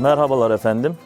Merhabalar efendim.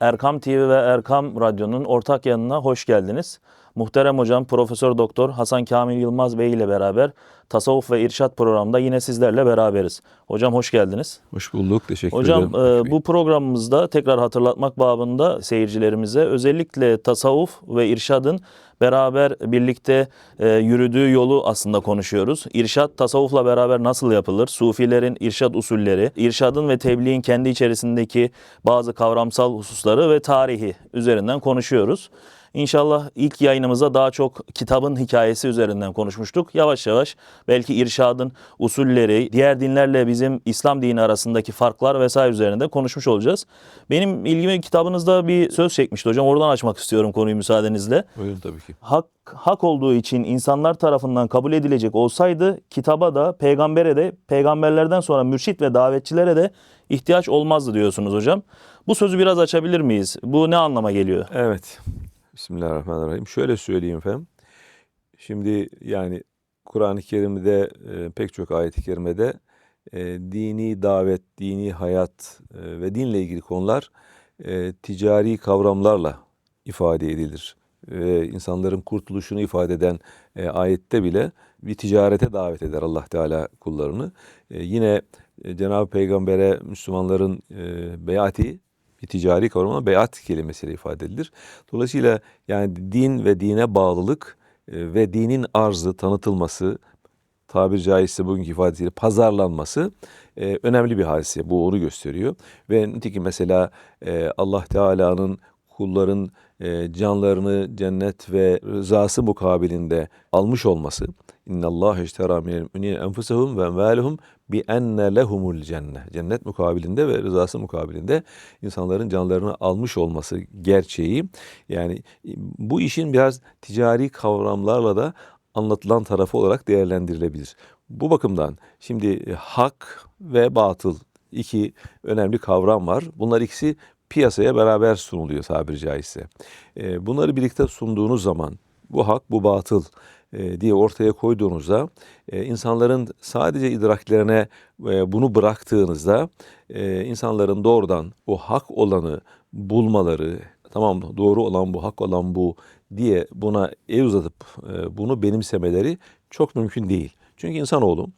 Erkam TV ve Erkam Radyo'nun ortak yanına hoş geldiniz. Muhterem hocam Profesör Doktor Hasan Kamil Yılmaz Bey ile beraber Tasavvuf ve İrşad programında yine sizlerle beraberiz. Hocam hoş geldiniz. Hoş bulduk. Teşekkür Hocam ederim. e, Fatih Bey. bu programımızda tekrar hatırlatmak babında seyircilerimize özellikle tasavvuf ve irşadın beraber birlikte e, yürüdüğü yolu aslında konuşuyoruz. İrşad tasavvufla beraber nasıl yapılır? Sufilerin irşad usulleri, irşadın ve tebliğin kendi içerisindeki bazı kavramsal hususları ve tarihi üzerinden konuşuyoruz. İnşallah ilk yayınımızda daha çok kitabın hikayesi üzerinden konuşmuştuk. Yavaş yavaş belki irşadın usulleri, diğer dinlerle bizim İslam dini arasındaki farklar vesaire üzerinde konuşmuş olacağız. Benim ilgimi kitabınızda bir söz çekmişti hocam. Oradan açmak istiyorum konuyu müsaadenizle. Buyurun tabii ki. Hak hak olduğu için insanlar tarafından kabul edilecek olsaydı kitaba da peygambere de peygamberlerden sonra mürşit ve davetçilere de ihtiyaç olmazdı diyorsunuz hocam. Bu sözü biraz açabilir miyiz? Bu ne anlama geliyor? Evet. Bismillahirrahmanirrahim. Şöyle söyleyeyim efendim. Şimdi yani Kur'an-ı Kerim'de e, pek çok ayet-i kerimede e, dini davet, dini hayat e, ve dinle ilgili konular e, ticari kavramlarla ifade edilir. Ve insanların kurtuluşunu ifade eden e, ayette bile bir ticarete davet eder Allah Teala kullarını. E, yine e, Cenab-ı Peygamber'e Müslümanların e, beyati ticari kavram ama beyat kelimesiyle ifade edilir. Dolayısıyla yani din ve dine bağlılık e, ve dinin arzı, tanıtılması, tabiri caizse bugünkü ifadesiyle pazarlanması e, önemli bir hadise. Bu onu gösteriyor. Ve nitekim mesela e, Allah Teala'nın kulların e, canlarını cennet ve rızası mukabilinde almış olması. İnna Allah iştera minel müminine ve emvaluhum bi enne lehumul cennet. Cennet mukabilinde ve rızası mukabilinde insanların canlarını almış olması gerçeği. Yani bu işin biraz ticari kavramlarla da anlatılan tarafı olarak değerlendirilebilir. Bu bakımdan şimdi e, hak ve batıl iki önemli kavram var. Bunlar ikisi piyasaya beraber sunuluyor tabiri caizse. E, Bunları birlikte sunduğunuz zaman bu hak bu batıl diye ortaya koyduğunuzda e, insanların sadece idraklerine e, bunu bıraktığınızda e, insanların doğrudan o hak olanı bulmaları tamam doğru olan bu hak olan bu diye buna el uzatıp e, bunu benimsemeleri çok mümkün değil. Çünkü insanoğlu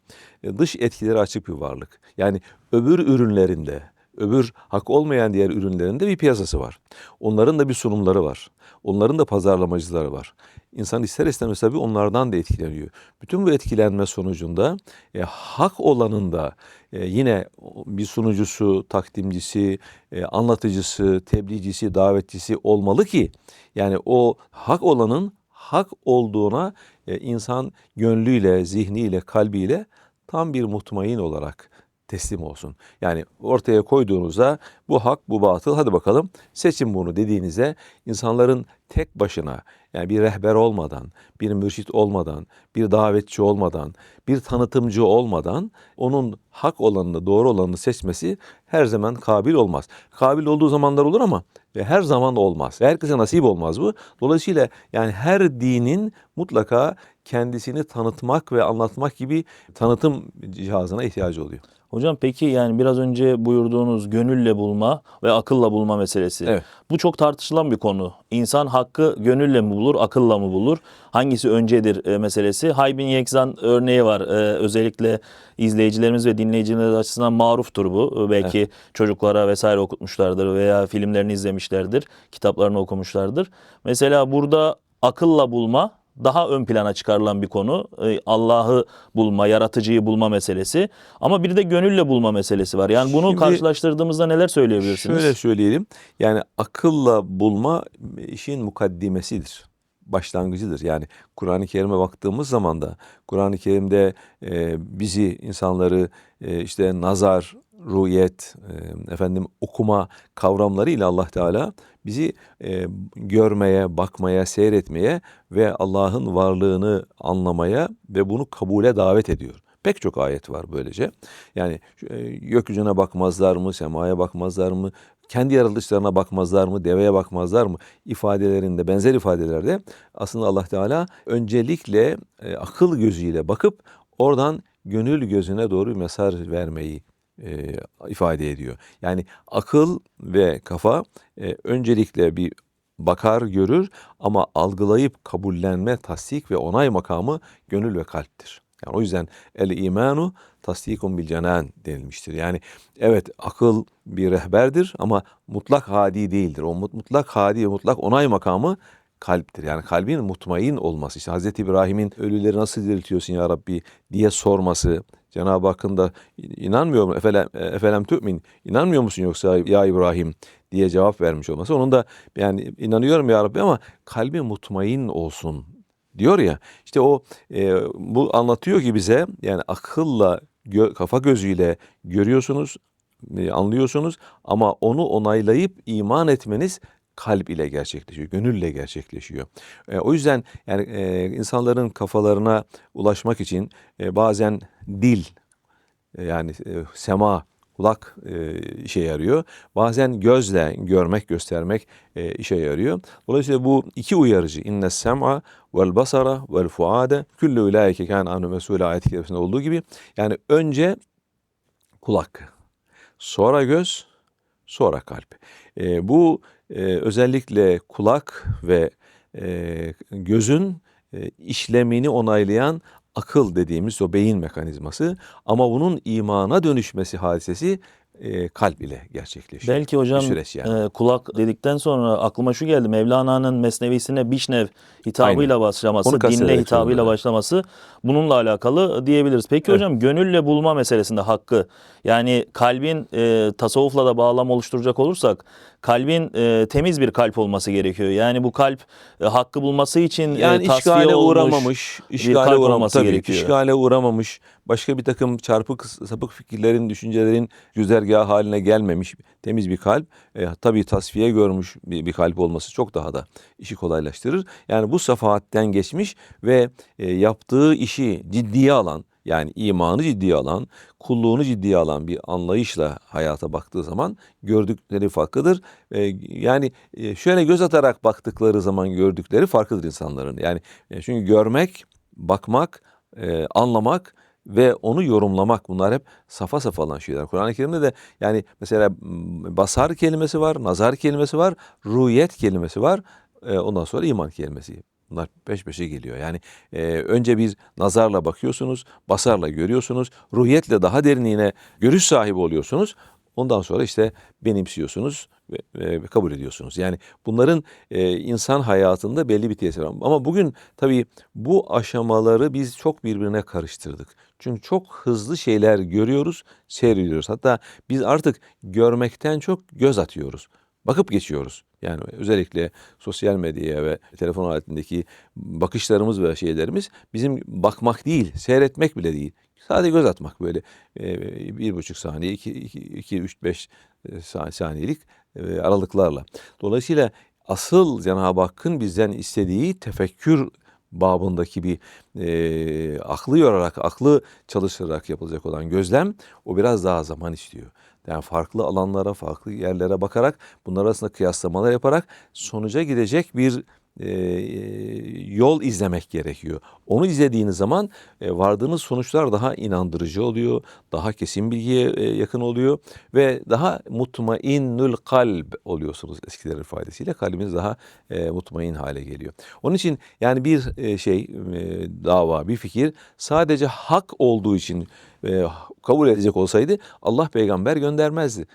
e, dış etkileri açık bir varlık. Yani öbür ürünlerinde, öbür hak olmayan diğer ürünlerinde bir piyasası var. Onların da bir sunumları var. Onların da pazarlamacıları var. İnsan ister istemez tabii onlardan da etkileniyor. Bütün bu etkilenme sonucunda e, hak olanın da e, yine bir sunucusu, takdimcisi, e, anlatıcısı, tebliğcisi, davetçisi olmalı ki yani o hak olanın hak olduğuna e, insan gönlüyle, zihniyle, kalbiyle tam bir mutmain olarak teslim olsun. Yani ortaya koyduğunuzda bu hak, bu batıl hadi bakalım seçin bunu dediğinizde insanların tek başına yani bir rehber olmadan, bir mürşit olmadan, bir davetçi olmadan, bir tanıtımcı olmadan onun hak olanını, doğru olanını seçmesi her zaman kabil olmaz. Kabil olduğu zamanlar olur ama ve her zaman olmaz. Herkese nasip olmaz bu. Dolayısıyla yani her dinin mutlaka kendisini tanıtmak ve anlatmak gibi tanıtım cihazına ihtiyacı oluyor. Hocam peki yani biraz önce buyurduğunuz gönülle bulma ve akılla bulma meselesi. Evet. Bu çok tartışılan bir konu. İnsan hakkı gönülle mi bulur, akılla mı bulur? Hangisi öncedir e, meselesi? Haybin Yekzan örneği var. E, özellikle izleyicilerimiz ve dinleyicilerimiz açısından maruftur bu. E, belki çocuklara vesaire okutmuşlardır veya filmlerini izlemişlerdir, kitaplarını okumuşlardır. Mesela burada akılla bulma daha ön plana çıkarılan bir konu. Ee, Allah'ı bulma, yaratıcıyı bulma meselesi. Ama bir de gönülle bulma meselesi var. Yani bunu Şimdi- karşılaştırdığımızda neler söyleyebilirsiniz? Şöyle söyleyelim. Yani akılla bulma işin mukaddimesidir. Başlangıcıdır. Yani Kur'an-ı Kerim'e baktığımız zaman da Kur'an-ı Kerim'de e, bizi insanları e, işte nazar, rüyet, e, efendim okuma kavramlarıyla Allah Teala bizi e, görmeye, bakmaya, seyretmeye ve Allah'ın varlığını anlamaya ve bunu kabule davet ediyor. Pek çok ayet var böylece. Yani e, gökyüzüne bakmazlar mı, semaya bakmazlar mı, kendi yaratılışlarına bakmazlar mı, deveye bakmazlar mı ifadelerinde, benzer ifadelerde aslında Allah Teala öncelikle e, akıl gözüyle bakıp oradan gönül gözüne doğru bir mesaj vermeyi e, ifade ediyor. Yani akıl ve kafa e, öncelikle bir bakar, görür ama algılayıp kabullenme, tasdik ve onay makamı gönül ve kalptir. Yani o yüzden el imanu tasdikun bil canan denilmiştir. Yani evet akıl bir rehberdir ama mutlak hadi değildir. O mut- mutlak hadi ve mutlak onay makamı kalptir. Yani kalbin mutmain olması. İşte Hazreti İbrahim'in ölüleri nasıl diriltiyorsun ya Rabbi diye sorması. Cenab-ı Hakk'ın da inanmıyor mu? Efelem, efelem tü'min. İnanmıyor musun yoksa ya İbrahim diye cevap vermiş olması. Onun da yani inanıyorum ya Rabbi ama kalbi mutmain olsun diyor ya. İşte o e, bu anlatıyor ki bize yani akılla gö- kafa gözüyle görüyorsunuz, e, anlıyorsunuz ama onu onaylayıp iman etmeniz kalp ile gerçekleşiyor, gönülle gerçekleşiyor. E, o yüzden yani e, insanların kafalarına ulaşmak için e, bazen dil e, yani e, sema kulak e, işe yarıyor. Bazen gözle görmek, göstermek e, işe yarıyor. Dolayısıyla bu iki uyarıcı inne sem'a vel basara vel fuade küllü ulaike kan anu mesul ayet-i kerimesinde olduğu gibi yani önce kulak, sonra göz, sonra kalp. E, bu e, özellikle kulak ve e, gözün e, işlemini onaylayan akıl dediğimiz o beyin mekanizması. Ama bunun imana dönüşmesi hadisesi e, kalp ile gerçekleşiyor. Belki hocam süreç yani. e, kulak dedikten sonra aklıma şu geldi. Mevlana'nın mesnevisine Bişnev hitabıyla başlaması, Onu dinle hitabıyla evet. başlaması bununla alakalı diyebiliriz. Peki Evet. hocam gönülle bulma meselesinde hakkı yani kalbin e, tasavvufla da bağlam oluşturacak olursak kalbin e, temiz bir kalp olması gerekiyor. Yani bu kalp e, hakkı bulması için Yani e, tasfiye işgale olmuş, uğramamış, işgale kalp olması tabii, gerekiyor. işgale uğramamış, başka bir takım çarpık sapık fikirlerin, düşüncelerin güzergahı haline gelmemiş temiz bir kalp, e, tabii tasfiye görmüş bir, bir kalp olması çok daha da işi kolaylaştırır. Yani bu safahatten geçmiş ve e, yaptığı işi ciddiye alan, yani imanı ciddiye alan, kulluğunu ciddiye alan bir anlayışla hayata baktığı zaman gördükleri farklıdır. E, yani e, şöyle göz atarak baktıkları zaman gördükleri farklıdır insanların. Yani e, çünkü görmek, bakmak, e, anlamak ve onu yorumlamak bunlar hep safa safa olan şeyler. Kur'an-ı Kerim'de de yani mesela basar kelimesi var, nazar kelimesi var, ruhiyet kelimesi var. E, ondan sonra iman kelimesi. Bunlar peş peşe geliyor. Yani e, önce bir nazarla bakıyorsunuz, basarla görüyorsunuz, ruhiyetle daha derinliğine görüş sahibi oluyorsunuz. Ondan sonra işte benimsiyorsunuz kabul ediyorsunuz. Yani bunların e, insan hayatında belli bir tesiri var. Ama bugün tabii bu aşamaları biz çok birbirine karıştırdık. Çünkü çok hızlı şeyler görüyoruz, seyrediyoruz. Hatta biz artık görmekten çok göz atıyoruz. Bakıp geçiyoruz. Yani özellikle sosyal medyaya ve telefon aletindeki bakışlarımız ve şeylerimiz bizim bakmak değil, seyretmek bile değil. Sadece göz atmak böyle e, bir buçuk saniye, iki, iki, iki üç, beş e, sa- saniyelik e, aralıklarla. Dolayısıyla asıl Cenab-ı Hakk'ın bizden istediği tefekkür babındaki bir e, aklı yorarak, aklı çalıştırarak yapılacak olan gözlem o biraz daha zaman istiyor. Yani farklı alanlara, farklı yerlere bakarak bunlar arasında kıyaslamalar yaparak sonuca gidecek bir e, yol izlemek gerekiyor. Onu izlediğiniz zaman e, vardığınız sonuçlar daha inandırıcı oluyor, daha kesin bilgiye e, yakın oluyor ve daha mutmainnül kalb oluyorsunuz eskilerin ifadesiyle. Kalbiniz daha e, mutmain hale geliyor. Onun için yani bir e, şey, e, dava, bir fikir sadece hak olduğu için e, kabul edecek olsaydı Allah peygamber göndermezdi.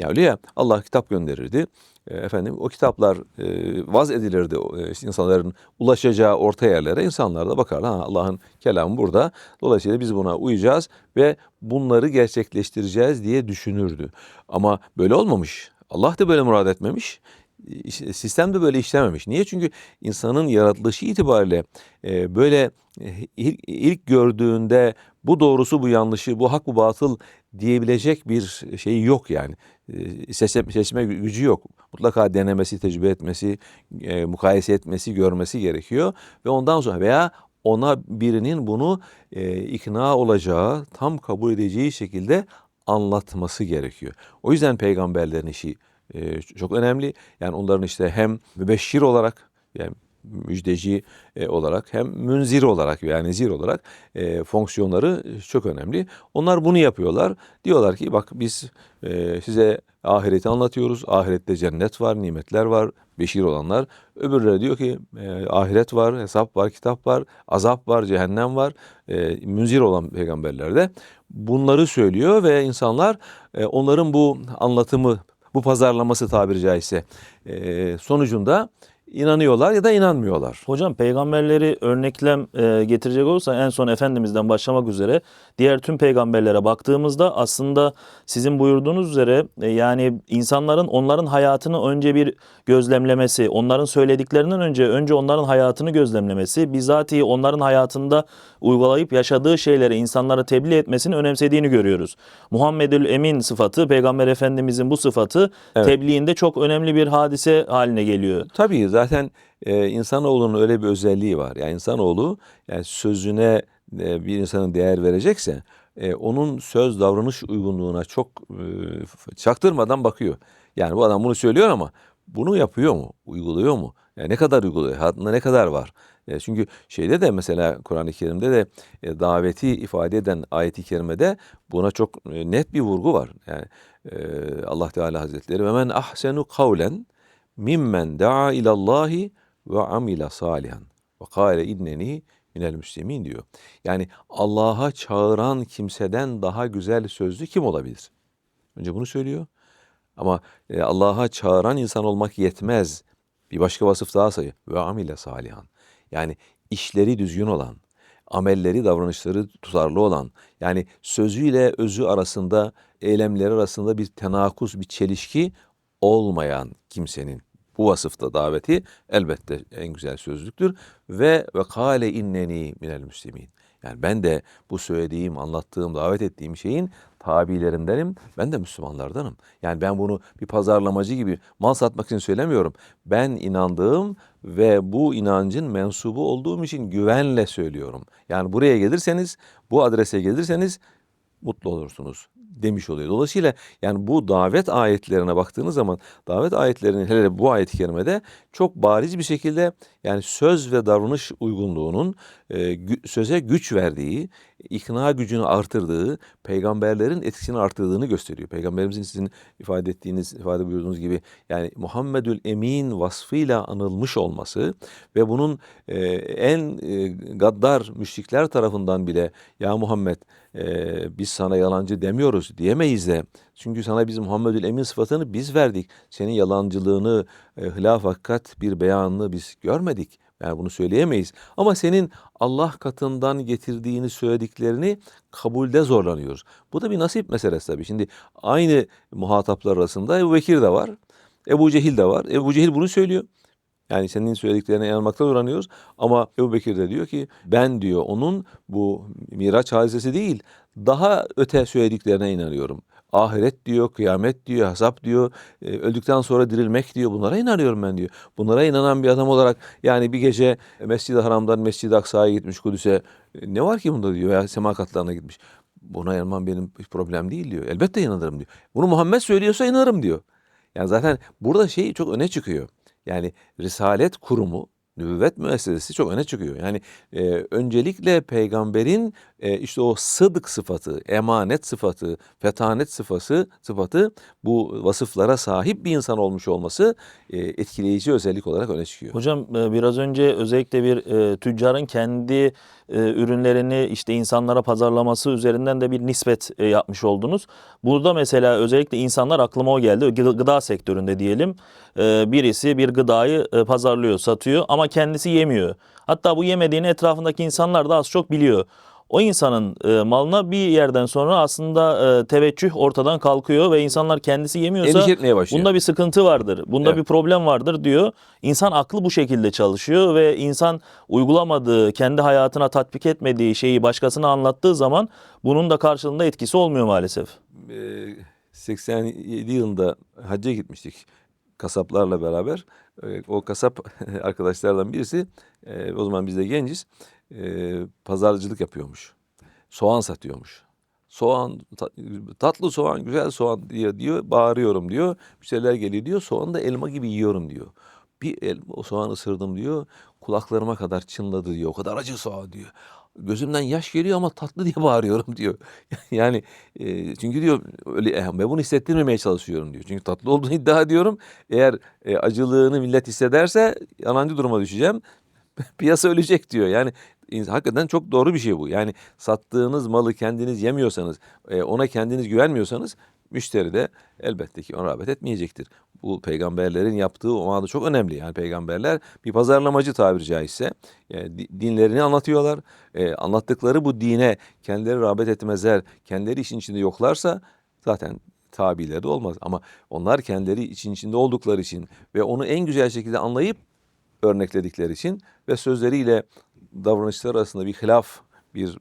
Ya öyle ya Allah kitap gönderirdi. E, efendim o kitaplar e, vaz edilirdi e, insanların ulaşacağı orta yerlere. İnsanlar da bakarlar Allah'ın kelamı burada. Dolayısıyla biz buna uyacağız ve bunları gerçekleştireceğiz diye düşünürdü. Ama böyle olmamış. Allah da böyle murad etmemiş. Sistem de böyle işlememiş. Niye? Çünkü insanın yaratılışı itibariyle e, böyle e, ilk, ilk gördüğünde bu doğrusu bu yanlışı, bu hak bu batıl diyebilecek bir şey yok yani. Seçme, seçme gü- gücü yok. Mutlaka denemesi, tecrübe etmesi, e, mukayese etmesi, görmesi gerekiyor. Ve ondan sonra veya ona birinin bunu e, ikna olacağı, tam kabul edeceği şekilde anlatması gerekiyor. O yüzden peygamberlerin işi e, çok önemli. Yani onların işte hem mübeşşir olarak yani müjdeci e, olarak hem münzir olarak yani zir olarak e, fonksiyonları çok önemli. Onlar bunu yapıyorlar. Diyorlar ki bak biz e, size ahireti anlatıyoruz. Ahirette cennet var, nimetler var, beşir olanlar. Öbürleri diyor ki e, ahiret var, hesap var, kitap var, azap var, cehennem var. E, münzir olan peygamberler de bunları söylüyor ve insanlar e, onların bu anlatımı, bu pazarlaması tabiri caizse. E, sonucunda inanıyorlar ya da inanmıyorlar. Hocam peygamberleri örneklem e, getirecek olursa en son Efendimiz'den başlamak üzere diğer tüm peygamberlere baktığımızda aslında sizin buyurduğunuz üzere e, yani insanların onların hayatını önce bir gözlemlemesi, onların söylediklerinden önce önce onların hayatını gözlemlemesi, bizatihi onların hayatında uygulayıp yaşadığı şeyleri insanlara tebliğ etmesini önemsediğini görüyoruz. Muhammedül Emin sıfatı, Peygamber Efendimizin bu sıfatı Evet. tebliğinde çok önemli bir hadise haline geliyor. Tabii zaten e, insanoğlunun öyle bir özelliği var. Yani insanoğlu yani sözüne e, bir insanın değer verecekse e, onun söz davranış uygunluğuna çok e, çaktırmadan bakıyor. Yani bu adam bunu söylüyor ama bunu yapıyor mu? Uyguluyor mu? Yani ne kadar uyguluyor? Hayatında ne kadar var? E, çünkü şeyde de mesela Kur'an-ı Kerim'de de e, daveti ifade eden ayeti kerimede buna çok e, net bir vurgu var. Yani e, Allah Teala Hazretleri ve men ahsenu kavlen mimmen daa ilallahi ve amila salihan ve kâle inneni minel müslimin diyor. Yani Allah'a çağıran kimseden daha güzel sözlü kim olabilir? Önce bunu söylüyor. Ama e, Allah'a çağıran insan olmak yetmez. Bir başka vasıf daha sayıyor. Ve amile salihan. Yani işleri düzgün olan, amelleri, davranışları tutarlı olan, yani sözüyle özü arasında, eylemleri arasında bir tenakuz, bir çelişki olmayan kimsenin bu vasıfta daveti elbette en güzel sözlüktür. Ve ve kâle inneni minel müslimin. Yani ben de bu söylediğim, anlattığım, davet ettiğim şeyin tabilerindenim. Ben de Müslümanlardanım. Yani ben bunu bir pazarlamacı gibi mal satmak için söylemiyorum. Ben inandığım ve bu inancın mensubu olduğum için güvenle söylüyorum. Yani buraya gelirseniz, bu adrese gelirseniz mutlu olursunuz demiş oluyor. Dolayısıyla yani bu davet ayetlerine baktığınız zaman davet ayetlerinin hele bu ayet-i kerimede çok bariz bir şekilde yani söz ve davranış uygunluğunun e, söze güç verdiği, ikna gücünü artırdığı, peygamberlerin etkisini artırdığını gösteriyor. Peygamberimizin sizin ifade ettiğiniz, ifade buyurduğunuz gibi yani Muhammedül Emin vasfıyla anılmış olması ve bunun e, en e, gaddar müşrikler tarafından bile ya Muhammed e, biz sana yalancı demiyoruz diyemeyiz de. Çünkü sana biz Muhammedül Emin sıfatını biz verdik. Senin yalancılığını, e, hilaf hakikat bir beyanını biz görmedik. Yani bunu söyleyemeyiz. Ama senin Allah katından getirdiğini söylediklerini kabulde zorlanıyoruz. Bu da bir nasip meselesi tabii. Şimdi aynı muhataplar arasında Ebu Bekir de var. Ebu Cehil de var. Ebu Cehil bunu söylüyor. Yani senin söylediklerine inanmakta zorlanıyoruz. Ama Ebu Bekir de diyor ki ben diyor onun bu Miraç hadisesi değil daha öte söylediklerine inanıyorum. Ahiret diyor, kıyamet diyor, hesap diyor, e, öldükten sonra dirilmek diyor. Bunlara inanıyorum ben diyor. Bunlara inanan bir adam olarak yani bir gece Mescid-i Haram'dan Mescid-i Aksa'ya gitmiş Kudüs'e. E, Ne var ki bunda diyor ya sema katlarına gitmiş. Buna inanmam benim problem değil diyor. Elbette inanırım diyor. Bunu Muhammed söylüyorsa inanırım diyor. Yani zaten burada şey çok öne çıkıyor. Yani Risalet kurumu, nübüvvet müessesesi çok öne çıkıyor. Yani e, öncelikle peygamberin e, işte o sıdık sıfatı, emanet sıfatı, fetanet sıfatı, sıfatı bu vasıflara sahip bir insan olmuş olması e, etkileyici özellik olarak öne çıkıyor. Hocam e, biraz önce özellikle bir e, tüccarın kendi e, ürünlerini işte insanlara pazarlaması üzerinden de bir nispet e, yapmış oldunuz. Burada mesela özellikle insanlar aklıma o geldi. Gı- Gıda sektöründe diyelim. E, birisi bir gıdayı e, pazarlıyor, satıyor ama kendisi yemiyor. Hatta bu yemediğini etrafındaki insanlar da az çok biliyor. O insanın e, malına bir yerden sonra aslında e, teveccüh ortadan kalkıyor ve insanlar kendisi yemiyorsa Endişe etmeye başlıyor. bunda bir sıkıntı vardır. Bunda Evet. bir problem vardır diyor. İnsan aklı bu şekilde çalışıyor ve insan uygulamadığı, kendi hayatına tatbik etmediği şeyi başkasına anlattığı zaman bunun da karşılığında etkisi olmuyor maalesef. Ee, 87 yılında hacca gitmiştik kasaplarla beraber. Ee, O kasap arkadaşlardan birisi, e, o zaman biz de genciz, e, pazarcılık yapıyormuş. Soğan satıyormuş. Soğan, ta- tatlı soğan, güzel soğan diyor, diyor, bağırıyorum diyor. Müşteriler geliyor diyor, soğanı da elma gibi yiyorum diyor. Bir el, o soğan ısırdım diyor. Kulaklarıma kadar çınladı diyor. O kadar acı soğan diyor. Gözümden yaş geliyor ama tatlı diye bağırıyorum diyor. Yani e, çünkü diyor öyle e, ben bunu hissettirmemeye çalışıyorum diyor. Çünkü tatlı olduğunu iddia ediyorum. Eğer e, acılığını millet hissederse yalancı duruma düşeceğim. Piyasa ölecek diyor. Yani hakikaten çok doğru bir şey bu. Yani sattığınız malı kendiniz yemiyorsanız, e, ona kendiniz güvenmiyorsanız müşteri de elbette ki ona rağbet etmeyecektir. Bu peygamberlerin yaptığı o anda çok önemli. Yani peygamberler bir pazarlamacı tabiri caizse e, di- dinlerini anlatıyorlar. E, anlattıkları bu dine kendileri rağbet etmezler, kendileri işin içinde yoklarsa zaten tabileri olmaz. Ama onlar kendileri için içinde oldukları için ve onu en güzel şekilde anlayıp örnekledikleri için ve sözleriyle davranışları arasında bir hilaf, bir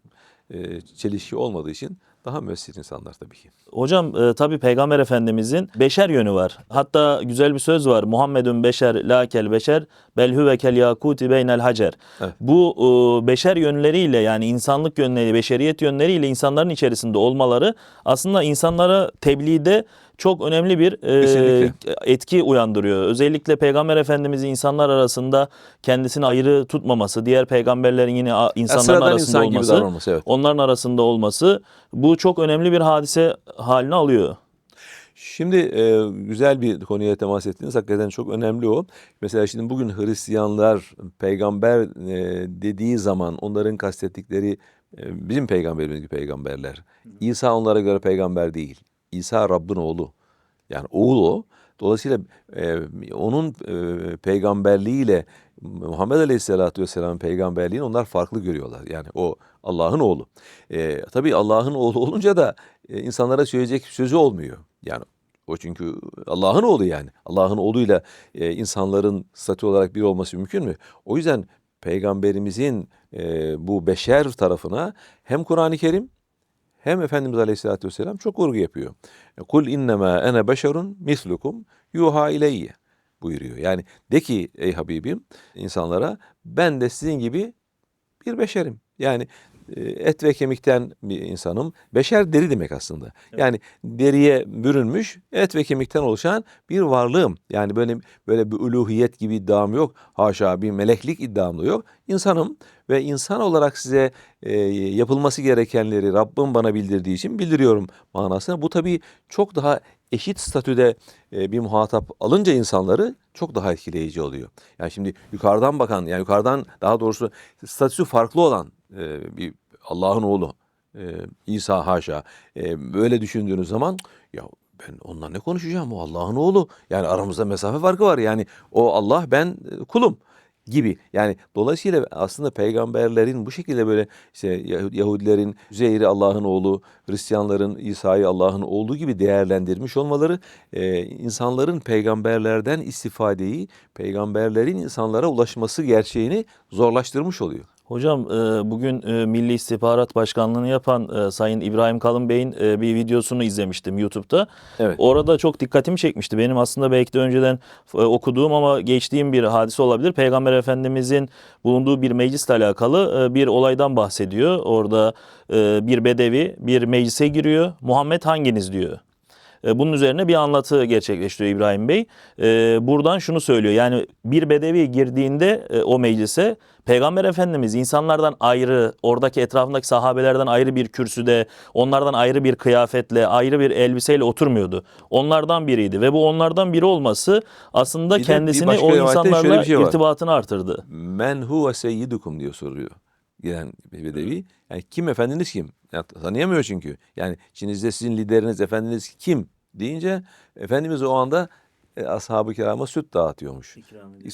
e, çelişki olmadığı için daha müessir insanlar tabii ki. Hocam e, tabi Peygamber Efendimizin beşer yönü var. Hatta güzel bir söz var. Muhammedun beşer la kel beşer bel huve kel yakuti beynel hacer. Evet. Bu e, beşer yönleriyle yani insanlık yönleriyle, beşeriyet yönleriyle insanların içerisinde olmaları aslında insanlara tebliğde çok önemli bir e, Kesinlikle. etki uyandırıyor. Özellikle Peygamber Efendimiz'i insanlar arasında kendisini ayrı tutmaması, diğer peygamberlerin yine a- insanların sıradan arasında insan gibi olması, davranması evet. onların arasında olması bu çok önemli bir hadise haline alıyor. Şimdi e, güzel bir konuya temas ettiniz. Hakikaten çok önemli o. Mesela şimdi bugün Hristiyanlar peygamber e, dediği zaman onların kastettikleri e, bizim peygamberimiz gibi peygamberler. İsa onlara göre peygamber değil. İsa Rabbin oğlu. Yani oğul o. Dolayısıyla e, onun e, peygamberliğiyle Muhammed Aleyhisselatü Vesselam'ın peygamberliğini onlar farklı görüyorlar. Yani o Allah'ın oğlu. E, tabii Allah'ın oğlu olunca da e, insanlara söyleyecek sözü olmuyor. Yani o çünkü Allah'ın oğlu yani. Allah'ın oğluyla e, insanların statü olarak bir olması mümkün mü? O yüzden peygamberimizin e, bu beşer tarafına hem Kur'an-ı Kerim hem Efendimiz Aleyhisselatü Vesselam çok vurgu yapıyor. Kul innema ene beşerun mislukum yuha ileyye buyuruyor. Yani de ki ey Habibim insanlara ben de sizin gibi bir beşerim. Yani e, et ve kemikten bir insanım. Beşer deri demek aslında. Yani deriye bürünmüş et ve kemikten oluşan bir varlığım. Yani böyle böyle bir uluhiyet gibi iddiam yok. Haşa bir meleklik iddiam da yok. İnsanım ve insan olarak size e, yapılması gerekenleri Rabbim bana bildirdiği için bildiriyorum manasına. Bu tabii çok daha eşit statüde e, bir muhatap alınca insanları çok daha etkileyici oluyor. Yani şimdi yukarıdan bakan yani yukarıdan daha doğrusu statüsü farklı olan e, bir Allah'ın oğlu e, İsa haşa e, böyle düşündüğünüz zaman ya ben onunla ne konuşacağım o Allah'ın oğlu yani aramızda mesafe farkı var yani o Allah ben e, kulum gibi. Yani dolayısıyla aslında peygamberlerin bu şekilde böyle işte Yah- Yahudilerin Üzeyr'i Allah'ın oğlu, Hristiyanların İsa'yı Allah'ın oğlu gibi değerlendirmiş olmaları e, insanların peygamberlerden istifadeyi, peygamberlerin insanlara ulaşması gerçeğini zorlaştırmış oluyor. Hocam e, bugün e, Milli İstihbarat Başkanlığı'nı yapan e, Sayın İbrahim Kalın Bey'in bir videosunu izlemiştim YouTube'da. Evet. Orada çok dikkatimi çekmişti. Benim aslında belki de önceden okuduğum ama geçtiğim bir hadise olabilir. Peygamber Efendimizin bulunduğu bir meclisle alakalı bir olaydan bahsediyor. Orada bir bedevi bir meclise giriyor. Muhammed hanginiz diyor. E, Bunun üzerine bir anlatı gerçekleştiriyor İbrahim Bey. E, Buradan şunu söylüyor. Yani bir bedevi girdiğinde e, o meclise Peygamber Efendimiz insanlardan ayrı, oradaki etrafındaki sahabelerden ayrı bir kürsüde, onlardan ayrı bir kıyafetle, ayrı bir elbiseyle oturmuyordu. Onlardan biriydi ve bu onlardan biri olması aslında Bir de bir kendisini o insanlarla şey irtibatını artırdı. Men huve seyyidukum diyor soruyor. Bir bedevi. Yani kim efendiniz kim? Ya, tanıyamıyor çünkü. Yani içinizde sizin lideriniz efendiniz kim deyince Efendimiz o anda e, ashab-ı kirama süt dağıtıyormuş.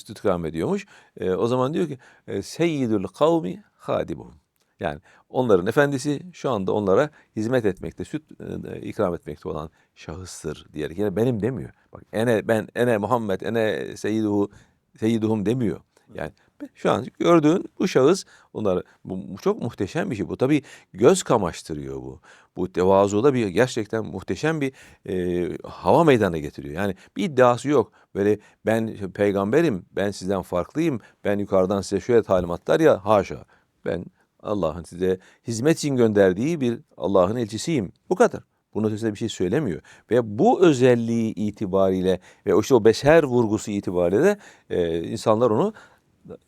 İkram ediyormuş. E, o zaman diyor ki e, seyyidül kavmi hadibuhum. Yani onların efendisi şu anda onlara hizmet etmekte, süt e, ikram etmekte olan şahıstır diyerek. Yani benim demiyor. Bak ene ben ene Muhammed ene seyyiduhu seyyiduhum demiyor. Yani şu an gördüğün bu şahıs onları bu, çok muhteşem bir şey. Bu tabii göz kamaştırıyor bu. Bu tevazuda bir gerçekten muhteşem bir e, hava meydana getiriyor. Yani bir iddiası yok. Böyle ben peygamberim, ben sizden farklıyım, ben yukarıdan size şöyle talimatlar ya haşa. Ben Allah'ın size hizmet için gönderdiği bir Allah'ın elçisiyim. Bu kadar. Bunun ötesinde bir şey söylemiyor. Ve bu özelliği itibariyle ve işte o beşer vurgusu itibariyle de e, insanlar onu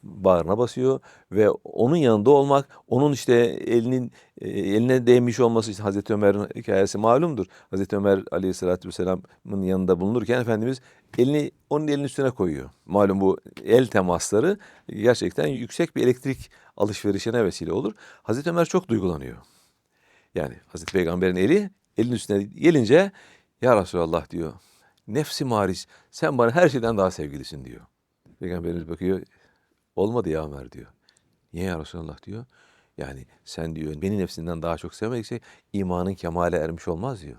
bağrına basıyor ve onun yanında olmak, onun işte elinin e, eline değmiş olması işte Hazreti Ömer'in hikayesi malumdur. Hazreti Ömer Aleyhisselatü Vesselam'ın yanında bulunurken Efendimiz elini onun elinin üstüne koyuyor. Malum bu el temasları gerçekten yüksek bir elektrik alışverişine vesile olur. Hazreti Ömer çok duygulanıyor. Yani Hazreti Peygamber'in eli elin üstüne gelince ya Resulallah diyor. Nefsi mariz sen bana her şeyden daha sevgilisin diyor. Peygamberimiz bakıyor olmadı ya Ömer diyor. Niye ya Resulallah diyor. Yani sen diyor beni nefsinden daha çok sevmedikçe imanın kemale ermiş olmaz diyor.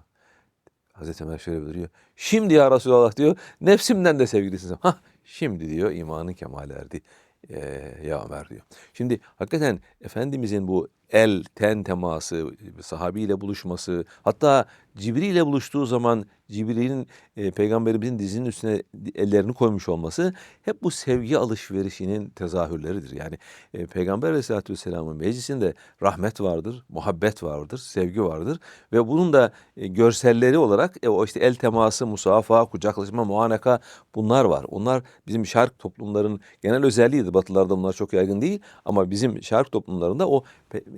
Hazreti Ömer şöyle buyuruyor. Şimdi ya Resulallah diyor nefsimden de sevgilisin. Hah şimdi diyor imanın kemale erdi. Ee, ya Ömer diyor. Şimdi hakikaten Efendimizin bu el ten teması, sahabiyle buluşması, hatta Cibril ile buluştuğu zaman Cibril'in e, peygamberimizin dizinin üstüne ellerini koymuş olması hep bu sevgi alışverişinin tezahürleridir. Yani e, Peygamber Aleyhisselatü Vesselam'ın meclisinde rahmet vardır, muhabbet vardır, sevgi vardır ve bunun da e, görselleri olarak e, o işte el teması, musafaha, kucaklaşma, muanaka bunlar var. Onlar bizim şark toplumların genel özelliğidir. Batılarda bunlar çok yaygın değil ama bizim şark toplumlarında o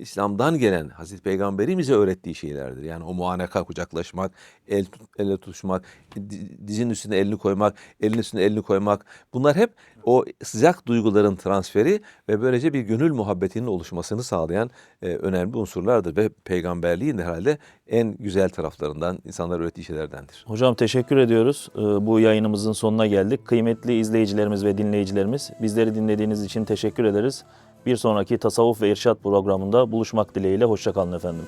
İslam'dan gelen Hazreti Peygamber'in öğrettiği şeylerdir. Yani o muanaka, kucaklaşmak, el elle tutuşmak, di- dizin üstüne elini koymak, elin üstüne elini koymak. Bunlar hep o sıcak duyguların transferi ve böylece bir gönül muhabbetinin oluşmasını sağlayan e, önemli unsurlardır ve peygamberliğin de herhalde en güzel taraflarından, insanlara öğrettiği şeylerdendir. Hocam teşekkür ediyoruz. Ee, Bu yayınımızın sonuna geldik. Kıymetli izleyicilerimiz ve dinleyicilerimiz bizleri dinlediğiniz için teşekkür ederiz. Bir sonraki Tasavvuf ve İrşad programında buluşmak dileğiyle. Hoşçakalın efendim.